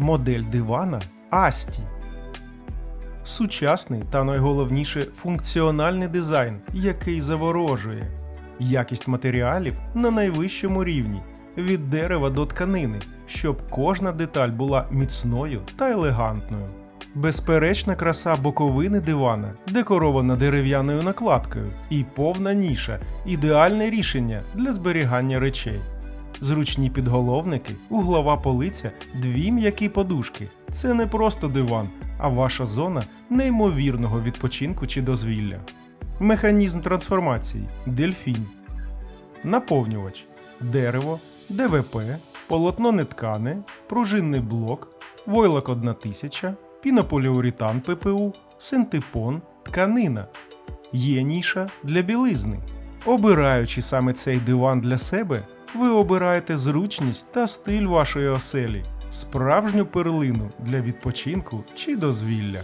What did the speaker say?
Модель дивана Асті. Сучасний та найголовніше функціональний дизайн, який заворожує. Якість матеріалів на найвищому рівні від дерева до тканини, щоб кожна деталь була міцною та елегантною. Безперечна краса боковини дивана, декорована дерев'яною накладкою, і повна ніша ідеальне рішення для зберігання речей. Зручні підголовники, углова полиця, дві м'які подушки. Це не просто диван, а ваша зона неймовірного відпочинку чи дозвілля. Механізм трансформації дельфін. Наповнювач дерево, ДВП, полотно неткане, пружинний блок, войлок 1000, пінополіуретан ППУ, синтепон, тканина. Є ніша для білизни. Обираючи саме цей диван для себе, ви обираєте зручність та стиль вашої оселі, справжню перлину для відпочинку чи дозвілля.